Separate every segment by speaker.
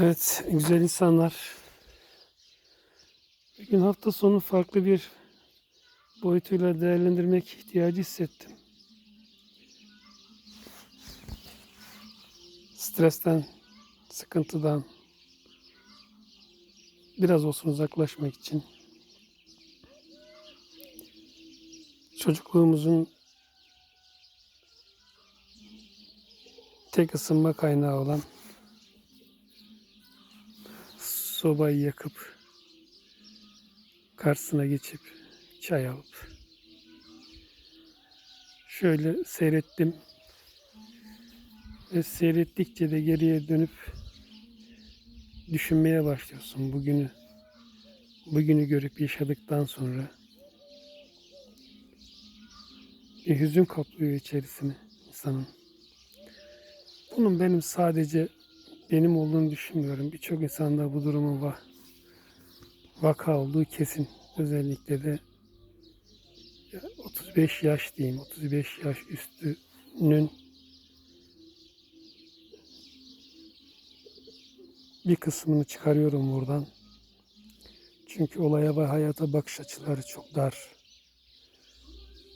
Speaker 1: Evet, güzel insanlar. Bugün hafta sonu farklı bir boyutuyla değerlendirmek ihtiyacı hissettim. Stresten, sıkıntıdan biraz olsun uzaklaşmak için çocukluğumuzun tek ısınma kaynağı olan sobayı yakıp karşısına geçip çay alıp şöyle seyrettim ve seyrettikçe de geriye dönüp düşünmeye başlıyorsun bugünü bugünü görüp yaşadıktan sonra bir hüzün kaplıyor içerisini insanın. Bunun benim sadece benim olduğunu düşünmüyorum. Birçok insanda bu durumun va vaka olduğu kesin. Özellikle de ya 35 yaş diyeyim, 35 yaş üstünün bir kısmını çıkarıyorum buradan. Çünkü olaya ve hayata bakış açıları çok dar.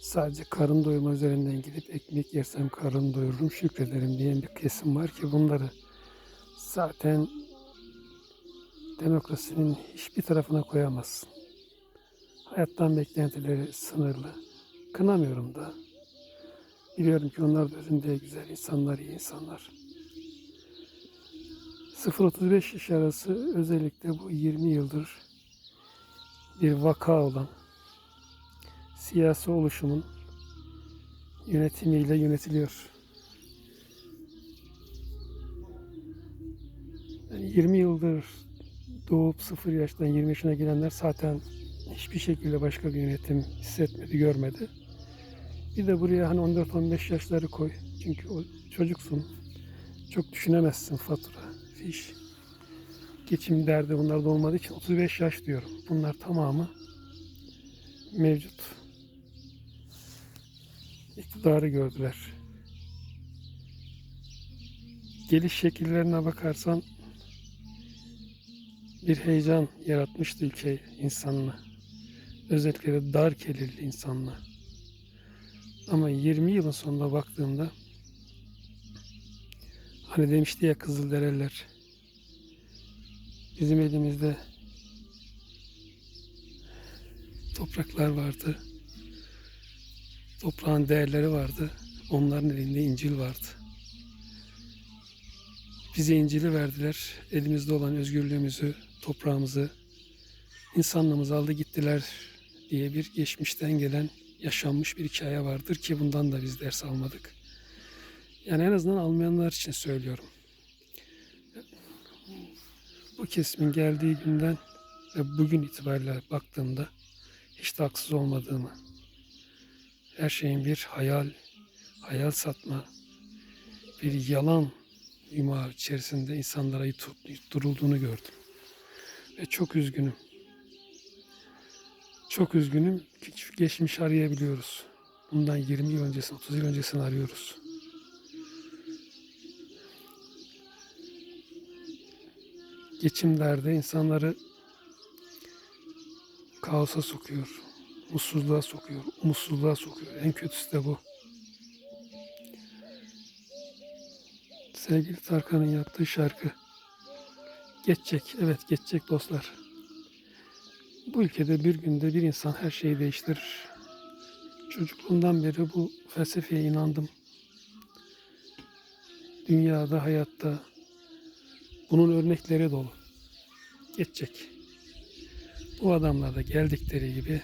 Speaker 1: Sadece karın doyurma üzerinden gidip ekmek yersem karın doyururum şükrederim diyen bir kesim var ki bunları zaten demokrasinin hiçbir tarafına koyamazsın. Hayattan beklentileri sınırlı. Kınamıyorum da. Biliyorum ki onlar da özünde güzel insanlar, iyi insanlar. 0-35 yaş arası özellikle bu 20 yıldır bir vaka olan siyasi oluşumun yönetimiyle yönetiliyor. 20 yıldır doğup 0 yaştan 20 yaşına gelenler zaten hiçbir şekilde başka bir yönetim hissetmedi, görmedi. Bir de buraya hani 14-15 yaşları koy. Çünkü o çocuksun. Çok düşünemezsin fatura, fiş. Geçim derdi bunlar da olmadığı için 35 yaş diyorum. Bunlar tamamı mevcut. İktidarı gördüler. Geliş şekillerine bakarsan bir heyecan yaratmıştı ülke insanına. Özellikle de dar kelirli insanına. Ama 20 yılın sonuna baktığımda hani demişti ya Kızılderililer bizim elimizde topraklar vardı. Toprağın değerleri vardı. Onların elinde İncil vardı. Bize İncil'i verdiler. Elimizde olan özgürlüğümüzü, toprağımızı, insanlığımızı aldı gittiler diye bir geçmişten gelen yaşanmış bir hikaye vardır ki bundan da biz ders almadık. Yani en azından almayanlar için söylüyorum. Bu kesimin geldiği günden ve bugün itibariyle baktığımda hiç de haksız olmadığımı, her şeyin bir hayal, hayal satma, bir yalan yumağı içerisinde insanlara durulduğunu gördüm. Ve çok üzgünüm. Çok üzgünüm. Geçmiş arayabiliyoruz. Bundan 20 yıl öncesini, 30 yıl öncesini arıyoruz. Geçimlerde insanları kaosa sokuyor, mutsuzluğa sokuyor, umutsuzluğa sokuyor. En kötüsü de bu. Sevgili Tarkan'ın yaptığı şarkı geçecek, evet geçecek dostlar. Bu ülkede bir günde bir insan her şeyi değiştirir. Çocukluğumdan beri bu felsefeye inandım. Dünyada, hayatta bunun örnekleri dolu. Geçecek. Bu adamlar da geldikleri gibi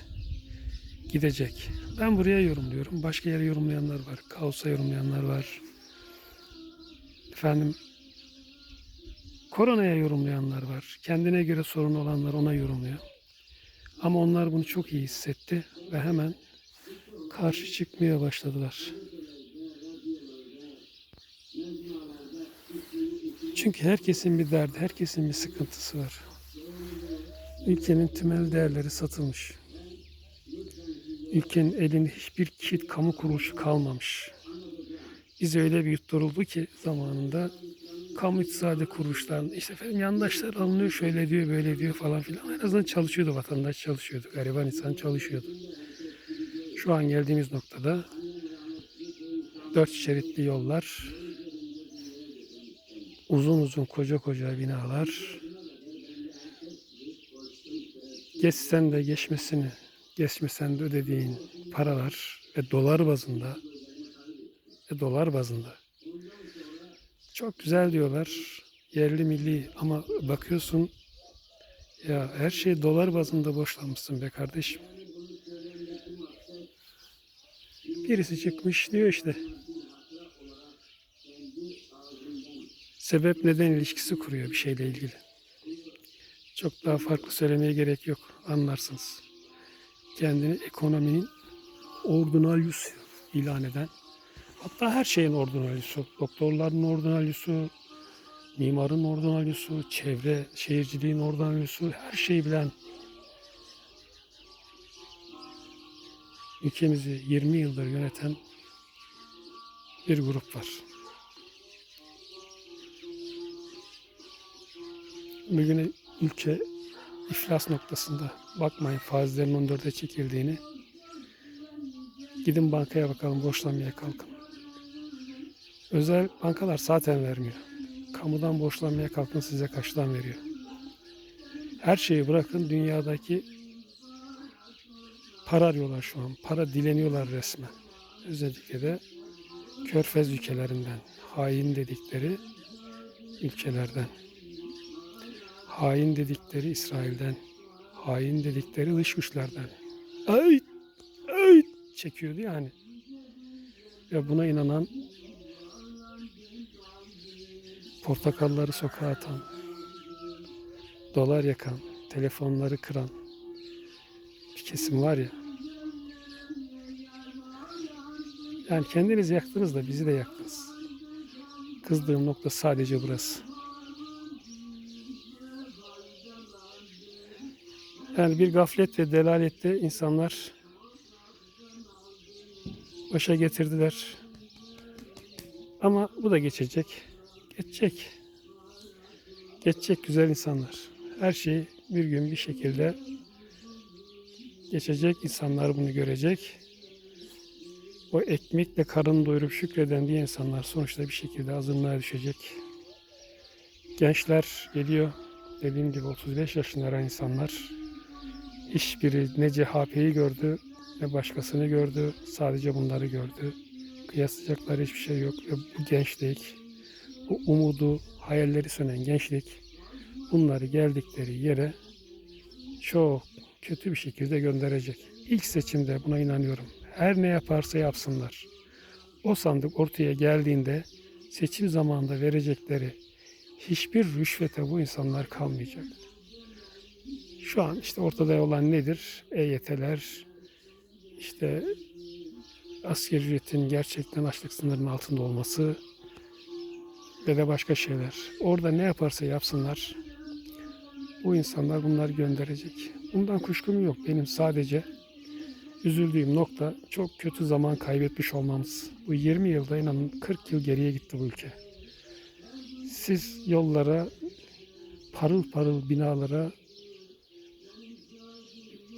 Speaker 1: gidecek. Ben buraya yorumluyorum. Başka yere yorumlayanlar var. Kaos'a yorumlayanlar var. Efendim koronaya yorumlayanlar var. Kendine göre sorun olanlar ona yorumluyor. Ama onlar bunu çok iyi hissetti ve hemen karşı çıkmaya başladılar. Çünkü herkesin bir derdi, herkesin bir sıkıntısı var. Ülkenin tümel değerleri satılmış. Ülkenin elinde hiçbir kit kamu kuruluşu kalmamış. Bize öyle bir yutturuldu ki zamanında kamu iktisadi kuruluşların işte efendim yandaşlar alınıyor şöyle diyor böyle diyor falan filan. En azından çalışıyordu vatandaş çalışıyordu. Gariban insan çalışıyordu. Şu an geldiğimiz noktada dört şeritli yollar, uzun uzun koca koca binalar, geçsen de geçmesini, geçmesen de ödediğin paralar ve dolar bazında dolar bazında çok güzel diyorlar. Yerli milli ama bakıyorsun ya her şey dolar bazında borçlanmışsın be kardeşim. Birisi çıkmış diyor işte. Sebep neden ilişkisi kuruyor bir şeyle ilgili. Çok daha farklı söylemeye gerek yok. Anlarsınız. Kendini ekonominin ordinalyusu ilan eden Hatta her şeyin ordinalyusu. Doktorların ordinalyusu, mimarın ordinalyusu, çevre şehirciliğin ordinalyusu, her şeyi bilen ülkemizi 20 yıldır yöneten bir grup var. Bugün ülke iflas noktasında bakmayın faizlerin 14'e çekildiğini. Gidin bankaya bakalım borçlanmaya kalkın. Özel bankalar zaten vermiyor. Kamudan borçlanmaya kalkın size kaçtan veriyor. Her şeyi bırakın dünyadaki para arıyorlar şu an. Para dileniyorlar resmen. Özellikle de körfez ülkelerinden, hain dedikleri ülkelerden, hain dedikleri İsrail'den, hain dedikleri dış güçlerden. Ay, ay çekiyordu yani. Ve buna inanan portakalları sokağa atan, dolar yakan, telefonları kıran bir kesim var ya. Yani kendiniz yaktınız da bizi de yaktınız. Kızdığım nokta sadece burası. Yani bir gaflet ve delalette insanlar başa getirdiler. Ama bu da geçecek. Geçecek. Geçecek güzel insanlar. Her şey bir gün bir şekilde geçecek. İnsanlar bunu görecek. O ekmekle karın doyurup şükreden diye insanlar sonuçta bir şekilde azınlığa düşecek. Gençler geliyor. Dediğim gibi 35 yaşında insanlar. Hiçbiri ne CHP'yi gördü ne başkasını gördü. Sadece bunları gördü. Kıyaslayacakları hiçbir şey yok. Ve bu gençlik, bu umudu, hayalleri sönen gençlik bunları geldikleri yere çok kötü bir şekilde gönderecek. İlk seçimde buna inanıyorum. Her ne yaparsa yapsınlar. O sandık ortaya geldiğinde seçim zamanında verecekleri hiçbir rüşvete bu insanlar kalmayacak. Şu an işte ortada olan nedir? EYT'ler, işte asgari ücretin gerçekten açlık sınırının altında olması de başka şeyler. Orada ne yaparsa yapsınlar bu insanlar bunları gönderecek. Bundan kuşkum yok. Benim sadece üzüldüğüm nokta çok kötü zaman kaybetmiş olmamız. Bu 20 yılda inanın 40 yıl geriye gitti bu ülke. Siz yollara, parıl parıl binalara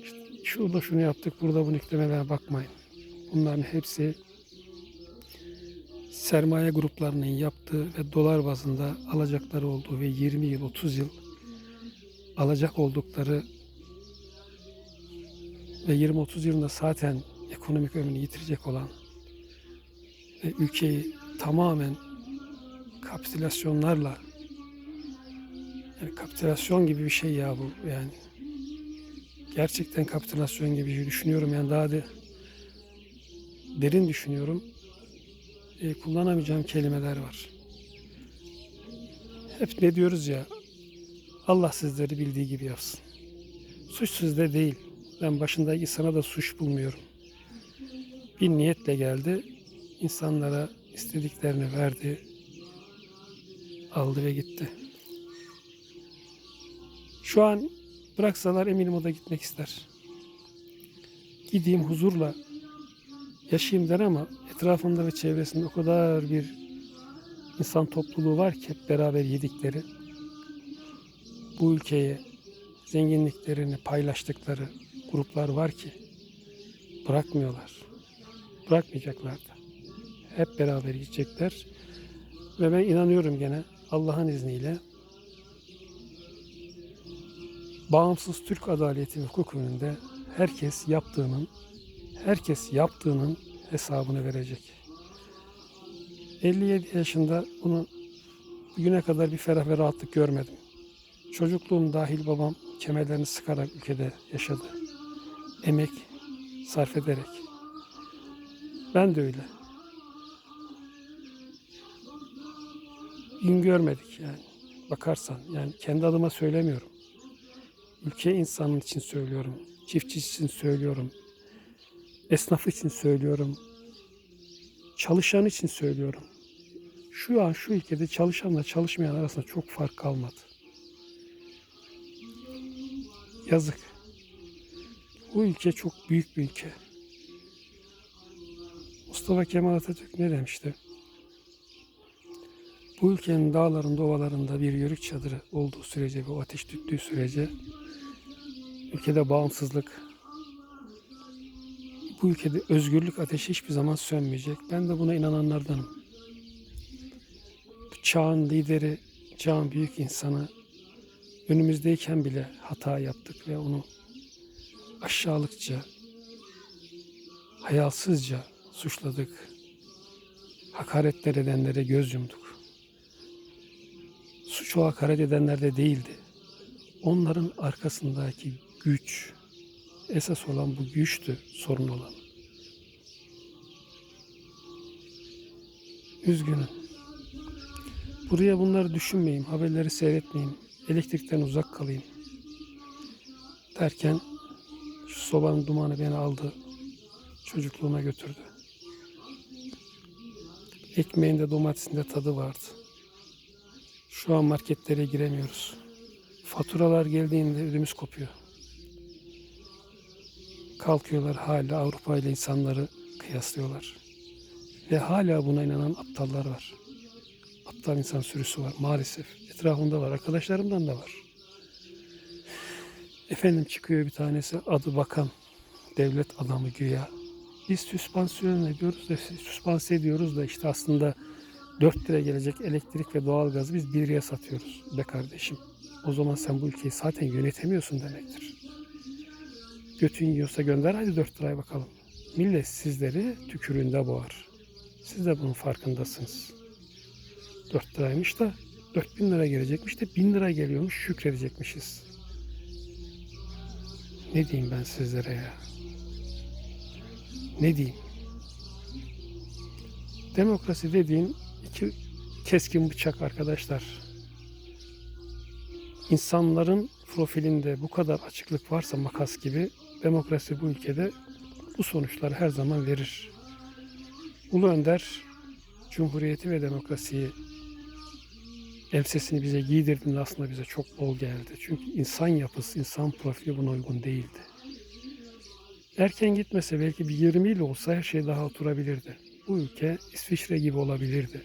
Speaker 1: işte şurada şunu yaptık, burada bunu yüklemelere bakmayın. Bunların hepsi sermaye gruplarının yaptığı ve dolar bazında alacakları olduğu ve 20 yıl, 30 yıl alacak oldukları ve 20-30 yılında zaten ekonomik ömrünü yitirecek olan ve ülkeyi tamamen kapitülasyonlarla yani kapitülasyon gibi bir şey ya bu yani gerçekten kapitülasyon gibi düşünüyorum. Yani daha da derin düşünüyorum e, kullanamayacağım kelimeler var hep ne diyoruz ya Allah sizleri bildiği gibi yapsın suç sizde değil ben başındaki sana da suç bulmuyorum. Bir niyetle geldi. insanlara istediklerini verdi. Aldı ve gitti. Şu an bıraksalar eminim o da gitmek ister. Gideyim huzurla yaşayayım der ama etrafında ve çevresinde o kadar bir insan topluluğu var ki hep beraber yedikleri, bu ülkeye zenginliklerini paylaştıkları gruplar var ki bırakmıyorlar. Bırakmayacaklar da. Hep beraber gidecekler. Ve ben inanıyorum gene Allah'ın izniyle bağımsız Türk adaleti ve hukuk önünde herkes yaptığının herkes yaptığının hesabını verecek. 57 yaşında bunu bugüne kadar bir ferah ve rahatlık görmedim. Çocukluğum dahil babam kemerlerini sıkarak ülkede yaşadı. Emek sarf ederek. Ben de öyle. Gün görmedik yani. Bakarsan yani kendi adıma söylemiyorum. Ülke insanın için söylüyorum. Çiftçi için söylüyorum. Esnaf için söylüyorum. Çalışan için söylüyorum. Şu an şu ülkede çalışanla çalışmayan arasında çok fark kalmadı. Yazık. Bu ülke çok büyük bir ülke. Mustafa Kemal Atatürk ne demişti? Bu ülkenin dağlarında, ovalarında bir yörük çadırı olduğu sürece ve ateş tüttüğü sürece ülkede bağımsızlık, bu ülkede özgürlük ateşi hiçbir zaman sönmeyecek. Ben de buna inananlardanım. Bu çağın lideri, çağın büyük insanı önümüzdeyken bile hata yaptık ve onu aşağılıkça, hayalsızca suçladık. Hakaretler edenlere göz yumduk. Suç o hakaret edenlerde değildi. Onların arkasındaki güç, esas olan bu güçtü sorun olan. Üzgünüm. Buraya bunları düşünmeyeyim, haberleri seyretmeyeyim, elektrikten uzak kalayım. Derken şu sobanın dumanı beni aldı, çocukluğuma götürdü. Ekmeğinde domatesinde tadı vardı. Şu an marketlere giremiyoruz. Faturalar geldiğinde ödümüz kopuyor. Kalkıyorlar hala Avrupa ile insanları kıyaslıyorlar. Ve hala buna inanan aptallar var. Aptal insan sürüsü var maalesef. Etrafımda var. Arkadaşlarımdan da var. Efendim çıkıyor bir tanesi adı bakan devlet adamı güya. Biz süspansiyon ediyoruz da süspanse ediyoruz da işte aslında 4 liraya gelecek elektrik ve doğalgazı biz 1 liraya satıyoruz be kardeşim. O zaman sen bu ülkeyi zaten yönetemiyorsun demektir. Götün yiyorsa gönder hadi 4 liraya bakalım. Millet sizleri tükürüğünde boğar. Siz de bunun farkındasınız. 4 liraymış da 4000 lira gelecekmiş de 1000 lira geliyormuş şükredecekmişiz. Ne diyeyim ben sizlere ya? Ne diyeyim? Demokrasi dediğin iki keskin bıçak arkadaşlar. İnsanların profilinde bu kadar açıklık varsa makas gibi demokrasi bu ülkede bu sonuçları her zaman verir. Ulu Önder Cumhuriyeti ve demokrasiyi elbisesini bize giydirdiğinde aslında bize çok bol geldi. Çünkü insan yapısı, insan profili buna uygun değildi. Erken gitmese belki bir 20 yıl olsa her şey daha oturabilirdi. Bu ülke İsviçre gibi olabilirdi.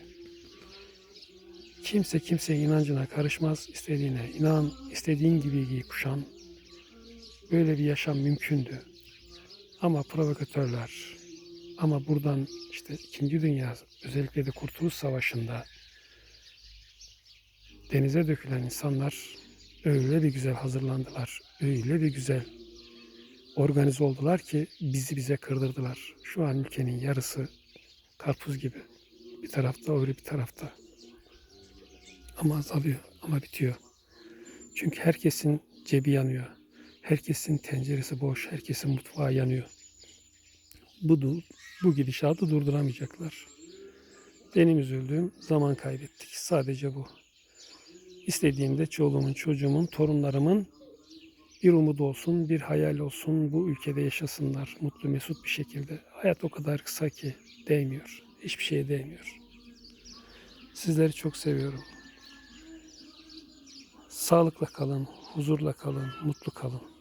Speaker 1: Kimse kimsenin inancına karışmaz, istediğine inan, istediğin gibi giy kuşan. Böyle bir yaşam mümkündü. Ama provokatörler, ama buradan işte İkinci Dünya, özellikle de Kurtuluş Savaşı'nda denize dökülen insanlar öyle bir güzel hazırlandılar, öyle bir güzel organize oldular ki bizi bize kırdırdılar. Şu an ülkenin yarısı karpuz gibi. Bir tarafta öyle bir tarafta. Ama azalıyor ama bitiyor. Çünkü herkesin cebi yanıyor. Herkesin tenceresi boş, herkesin mutfağı yanıyor. Bu, bu gidişatı durduramayacaklar. Benim üzüldüğüm zaman kaybettik. Sadece bu. İstediğimde çoluğumun, çocuğumun, torunlarımın bir umut olsun, bir hayal olsun, bu ülkede yaşasınlar mutlu mesut bir şekilde. Hayat o kadar kısa ki değmiyor. Hiçbir şeye değmiyor. Sizleri çok seviyorum. Sağlıkla kalın, huzurla kalın, mutlu kalın.